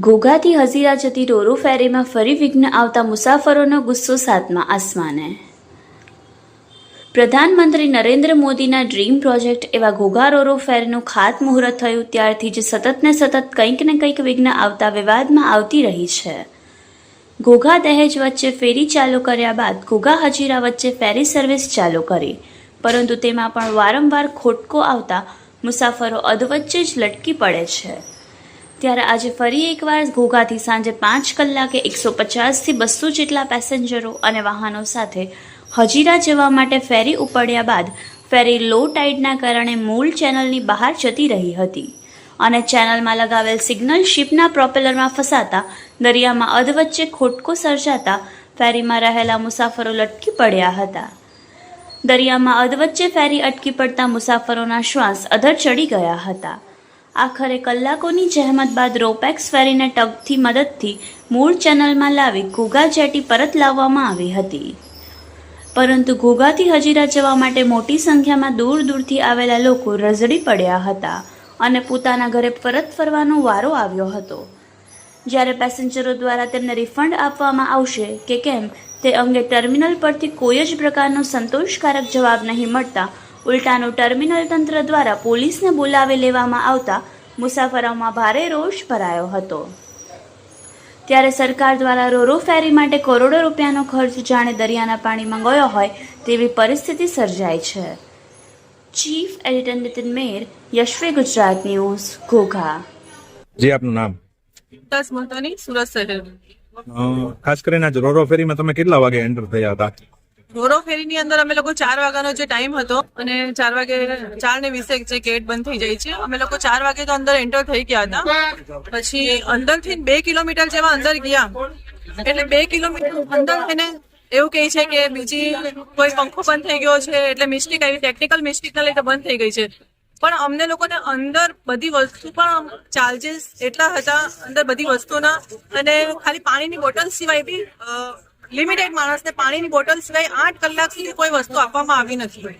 ઘોઘાથી હજીરા જતી રોરો ફેરીમાં ફરી વિઘ્ન આવતા મુસાફરોનો ગુસ્સો સાતમા આસમાને. પ્રધાનમંત્રી નરેન્દ્ર મોદીના ડ્રીમ પ્રોજેક્ટ એવા ઘોઘા રોરો ફેરનું ખાતમુહૂર્ત થયું, ત્યારથી જ સતત ને સતત કંઈક ને કંઈક વિઘ્ન આવતા વિવાદમાં આવતી રહી છે. ઘોઘા દહેજ વચ્ચે ફેરી ચાલુ કર્યા બાદ ઘોઘા હજીરા વચ્ચે ફેરી સર્વિસ ચાલુ કરી. પરંતુ તેમાં પણ વારંવાર ખોટકો આવતા મુસાફરો અધવચ્ચે જ લટકી પડે છે. ત્યારે આજે ફરી એકવાર ઘોઘાથી સાંજે પાંચ કલાકે એકસો પચાસથી બસો જેટલા પેસેન્જરો અને વાહનો સાથે હજીરા જવા માટે ફેરી ઉપડ્યા બાદ ફેરી લો ટાઇડના કારણે મૂળ ચેનલની બહાર જતી રહી હતી. અને ચેનલમાં લગાવેલ સિગ્નલ શિપના પ્રોપેલરમાં ફસાતા, દરિયામાં અધવચ્ચે ખોટકો સર્જાતા ફેરીમાં રહેલા મુસાફરો લટકી પડ્યા હતા. દરિયામાં અધવચ્ચે ફેરી અટકી પડતા મુસાફરોના શ્વાસ અધર ચડી ગયા હતા. આખરે કલાકોની જહેમત બાદ રોપેક્સ ફેરીને ટગથી મદદથી મૂળ ચેનલમાં લાવી ઘોઘા જેટી પરત લાવવામાં આવી હતી. પરંતુ ઘોઘાથી હજીરા જવા માટે મોટી સંખ્યામાં દૂર દૂરથી આવેલા લોકો રઝડી પડ્યા હતા અને પોતાના ઘરે પરત ફરવાનો વારો આવ્યો હતો. જ્યારે પેસેન્જરો દ્વારા તેમને રિફંડ આપવામાં આવશે કે કેમ તે અંગે ટર્મિનલ પરથી કોઈ જ પ્રકારનો સંતોષકારક જવાબ નહીં મળતા ઉલટાનું ટર્મિનલ તંત્ર દ્વારા પોલીસને બોલાવી લેવામાં આવતા મુસાફરોમાં ભારે રોષ ભરાયો હતો. ત્યારે સરકાર દ્વારા રોરો ફેરી માટે કરોડો રૂપિયાનો ખર્ચ જાણે દરિયાના પાણીમાં ગયો હોય તેવી પરિસ્થિતિ સર્જાઈ છે. Chief editor Nitin Mer Yashvi Gujarat news Ghogha. જી આપનું નામ? દસ મહત્વની સુરત શહેર. ખાસ કરીને આજ રોરો ફેરીમાં તમે કેટલા વાગે એન્ટર થયા હતા? રોરો ફેરીની અંદર અમે લોકો ચાર વાગ્યાનો જે ટાઈમ હતો અને ચાર વાગે ચાર ને વીસે જે ગેટ બંધ થઈ જાય છે, અમે લોકો ચાર વાગે તો અંદર એન્ટર થઈ ગયા હતા. પછી અંદરથી બે કિલોમીટર જેવા અંદર ગયા. એટલે બે કિલોમીટર અંદર થઈને એવું કહે છે કે બીજી કોઈ પંખો બંધ થઈ ગયો છે, એટલે મિસ્ટેક આવી ટેકનિકલ મિસ્ટેકના લીધે બંધ થઈ ગઈ છે. પણ અમને લોકોને અંદર બધી વસ્તુ પણ ચાર્जेस એટલા હતા, અંદર બધી વસ્તુના અને ખાલી પાણીની બોટલ સિવાય બી લિમિટેડ માણસને પાણીની બોટલ સિવાય આઠ કલાક સુધી કોઈ વસ્તુ આપવામાં આવી નથી.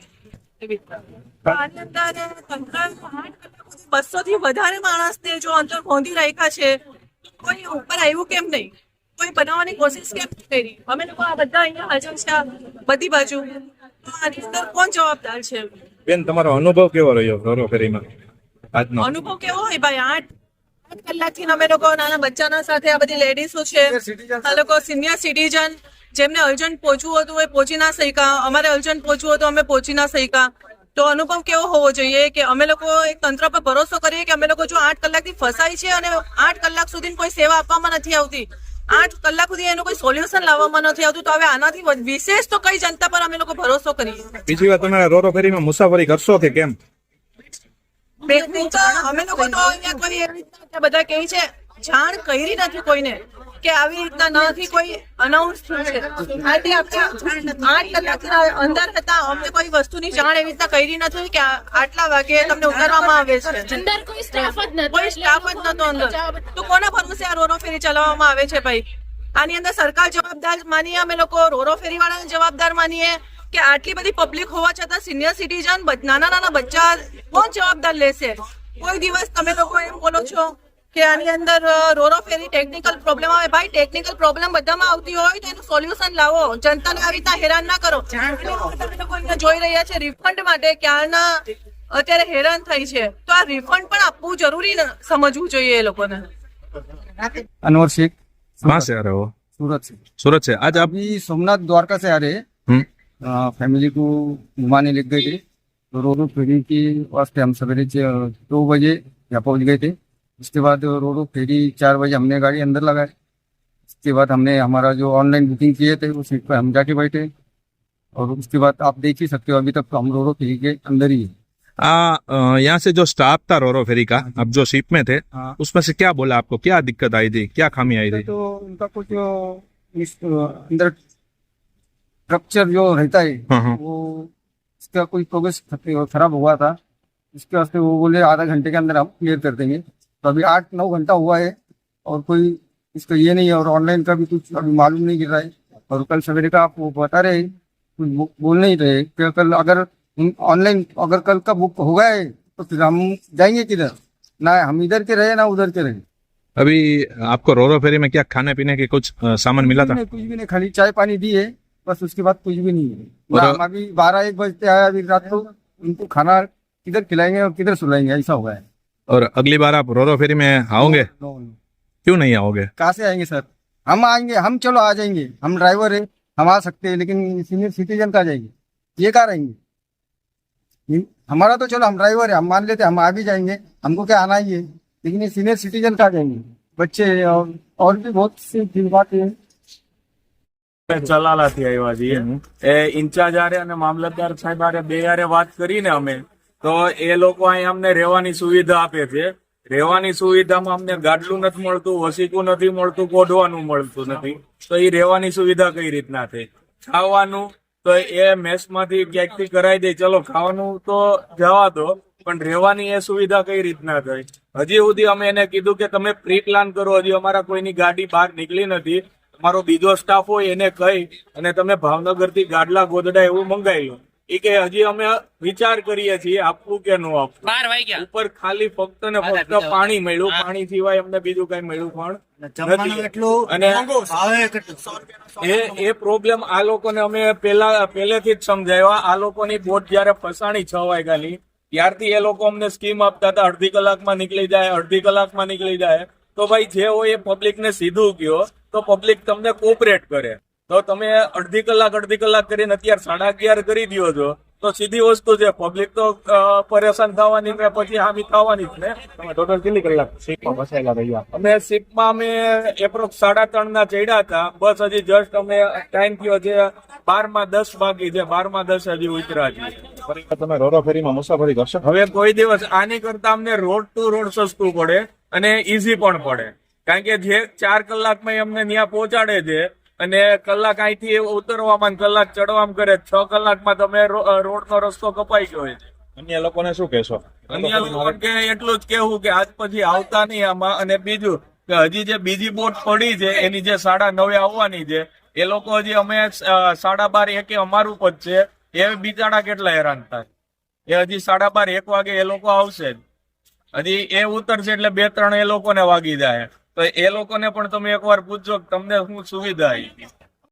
બસો થી વધારે માણસને જો અંદર ગોંધી રાખ્યા છે કોઈ ઉપર આવ્યું કેમ નહીં? કોઈ બનાવવાની કોશિશ કેમ કરી? અમે લોકો આ બધા અહીંયા હાજર છે બધી બાજુ. આની અંદર કોણ જવાબદાર છે? બેન તમારો અનુભવ કેવો રહ્યો રોરો ફેરીમાં આજનો? અનુભવ કેવો હોય? ભાઈ આઠ કલાકથી અમે લોકો નાના બચ્ચાના સાથે આ બધી લેડીઝો છે. આ લોકો સિનિયર સિટીઝન જેમને અર્જન્ટ પહોંચવું હતું એ પહોંચી ના શક્યા. અમારે અર્જન્ટ પહોંચવું હતું અમે પહોંચી ના શક્યા. તો અનુભવ કેવો હોવો જોઈએ કે અમે લોકો એક તંત્ર પર ભરોસો કરીએ કે અમે લોકો જો આઠ કલાકથી ફસાય છે અને આઠ કલાક સુધી કોઈ સેવા આપવામાં નથી આવતી. આઠ કલાક સુધી એનું કોઈ સોલ્યુશન લાવવામાં નથી આવતું. તો હવે આનાથી વિશેષ તો કઈ જનતા પર અમે લોકો ભરોસો કરીએ? બીજી વાત તમે રોરો ફેરીમાં મુસાફરી કરશો કે કેમ? બેકની તો અમે લોકો તો અહીંયા કોઈ એવી રીતના કે બધા કહે છે જાણ કરી નથી કોઈને કે આવી રીતના નથી કોઈ અનાઉન્સ થયું છે. આજે આપણે આઠ કલાકના અંદર હતા અમને કોઈ વસ્તુની જાણ એવી રીતના કરી નથી કે આટલા વાગે તમને ઉતારવામાં આવે છે. અંદર કોઈ સ્ટાફ જ નથી કોઈ સ્ટાફ જ નતો અંદર. તો કોના ભરોસે આ રોરો ફેરી ચલાવવામાં આવે છે ભાઈ? આની અંદર સરકાર જવાબદાર માનીએ અમે લોકો રોરો ફેરી વાળાને જવાબદાર માનીએ. કે આટલી બધી પબ્લિક હોવા છતાં સિનિયર સિટીઝન નાના નાના બચ્ચા કોણ જવાબદાર લેશે? કોઈ દિવસ તમે લોકો એમ બોલો છો કે આની અંદર રોરો ફેરી ટેકનિકલ પ્રોબ્લેમ આવે. ભાઈ ટેકનિકલ પ્રોબ્લેમ બધામાં આવતી હોય તો એનું સોલ્યુશન લાવો. જનતાને આવી રીતના હેરાન ના કરો. જોઈ રહ્યા છે રિફંડ માટે ક્યારના અત્યારે હેરાન થઈ છે. તો આ રિફંડ પણ આપવું જરૂરી સમજવું જોઈએ એ લોકોને. અનવર શેખ હા સર સુરત છે. આજ આપની સોમનાથ દ્વારકા છે हैं फैमिली को घुमाने लग गए थे। तो रोडो फेरी के वास्ते हम सवेरे दो बजे यहाँ पहुँच गए थे। उसके बाद रोडो फेरी चार बजे हमने गाड़ी अंदर लगाई। उसके बाद हमने हमारा जो ऑनलाइन बुकिंग किए थे वो सीट पर हम जाके बैठे। और उसके बाद आप देख ही सकते हो अभी तक तो हम रोडो फेरी के अंदर ही है। यहाँ से जो स्टाफ था रोरो फेरी का अब जो शिप में थे हाँ। उसमें से क्या बोला आपको? क्या दिक्कत आई थी? क्या खामी आई थी? तो उनका कुछ अंदर स्ट्रक्चर जो रहता है हाँ हाँ वो इसका कोई प्रोग्रेस खराब हुआ था। इसके वास्ते वो बोले आधा घंटे के अंदर हम क्लियर कर देंगे। तो अभी आठ नौ घंटा हुआ है और कोई इसका ये नहीं है और ऑनलाइन का भी कुछ अभी मालूम नहीं गिर रहा है। और कल सवेरे का आप वो बता रहे कुछ बोल नहीं रहे कि कल अगर ऑनलाइन अगर कल का बुक हो है तो फिर हम जाएँगे किधर? ना हम इधर के रहे ना उधर के रहे। अभी आपको रोरो फेरी में क्या खाने पीने के कुछ सामान मिला था? कुछ भी नहीं खाली चाय पानी दी है। बस उसके बाद कुछ भी नहीं है। हम अभी बारह एक बजते आया अभी रात को उनको खाना किधर खिलाएँगे और किधर सुलाएँगे ऐसा हुआ है। और अगली बार आप रोरो फेरी में आओगे। क्यों नहीं आओगे? कहाँ से आएँगे सर? हम आएँगे हम चलो आ जाएँगे। हम ड्राइवर है हम आ सकते हैं लेकिन सीनियर सिटीजन का जाएँगे? ये कहाँ रहेंगे? हमारा तो चलो हम ड्राइवर है हम मान लेते हम आ भी जाएँगे हमको क्या आना ही है? लेकिन ये सीनियर सिटीजन कहाँ जाएँगे? बच्चे और और भी बहुत सी बातें हैं। ચલાલાથી આવ્યા છીએ. એ ઇન્ચાર્જ આરે અને મામલતદાર સાહેબ આરે બે આરે વાત કરીને અમે. તો એ લોકો અહીં અમને રહેવાની સુવિધા આપે છે. રહેવાની સુવિધામાં અમને ગાડલું નથી મળતું વસીકું નથી મળતું કોઢવાનું મળતું નથી. તો એ રહેવાની સુવિધા કઈ રીતના થઈ ખાવાનું તો એ મેસમાંથી ક્યાંકથી કરાવી દે. ચલો ખાવાનું તો જવા દો પણ રહેવાની એ સુવિધા કઈ રીતના થઈ હજી સુધી અમે એને કીધું કે તમે પ્રી પ્લાન કરો. હજી અમારા કોઈની ગાડી બહાર નીકળી નથી. તમારો બીજો સ્ટાફ હોય એને કહી અને તમે ભાવનગરથી ગાડલા ગોદડા એવું મંગાવી લો એ કે હજી અમે વિચાર કરીએ છીએ આપવું કે ન આપવું. બાર વાગ્યા. ઉપર ખાલી ફક્ત ને ફક્ત પાણી મળ્યું. પાણી સિવાય અમને બીજું કઈ મળ્યું પણ અને એ એ પ્રોબ્લેમ આ લોકોને અમે પેલા પહેલેથી જ સમજાવ્યા. આ લોકોની બોટ જયારે ફસાણી છ વાગ્યાની ત્યારથી એ લોકો અમને સ્કીમ આપતા હતા. અડધી કલાકમાં નીકળી જાય અડધી કલાકમાં નીકળી જાય. તો ભાઈ જે હોય એ પબ્લિકને સીધું કયો તો પબ્લિક તમને કોપરેટ કરે. તો તમે અડધી કલાક અડધી કલાક કરીને અત્યારે સાડા અગિયાર કરી દો છો તો સીધી વસ્તુ છે. પબ્લિક તો પરેશાન થવાની ને પછી હામી થવાની જ ને. તમે ટોટલ કેટલી કલાક શીપમાં ફસાયેલા રહ્યા? અમે શીપમાં અમે એપ્રોક્સ સાડા ત્રણ ના ચડ્યા હતા. બસ હજી જસ્ટ અમે ટાઈમ થયો છે બારમાં દસ બાકી છે. બારમાં દસ હજી ઉતરા છે તમે રોરો ફેરીમાં મુસાફરી કરશો? હવે કોઈ દિવસ આની કરતા અમને રોડ ટુ રોડ સસ્તું પડે. અને ઈઝી પણ પડે. કારણ કે જે ચાર કલાકમાં અમને ત્યાં પહોંચાડે છે અને કલાક અહીંથી ઉતરવામાં કલાક ચડવામાં કરે છ કલાકમાં તમે રોડ નો રસ્તો કપાઈ ગયો છે. અન્ય લોકોને શું કહેશો? અન્ય લોકો એટલું જ કેવું કે આજ પછી આવતા નહીં આમાં. અને બીજું કે હજી જે બીજી બોટ પડી છે એની જે સાડા નવે આવવાની છે એ લોકો હજી અમે સાડા બાર એકે અમારું પદ છે. એ બિચારા કેટલા હેરાન થાય? એ હજી સાડા બાર એક વાગે એ લોકો આવશે જ. હજી એ ઉતરશે એટલે બે ત્રણ એ લોકોને વાગી જાય. તો એ લોકોને પણ તમે એકવાર પૂછજો તમને શું સુવિધા આવી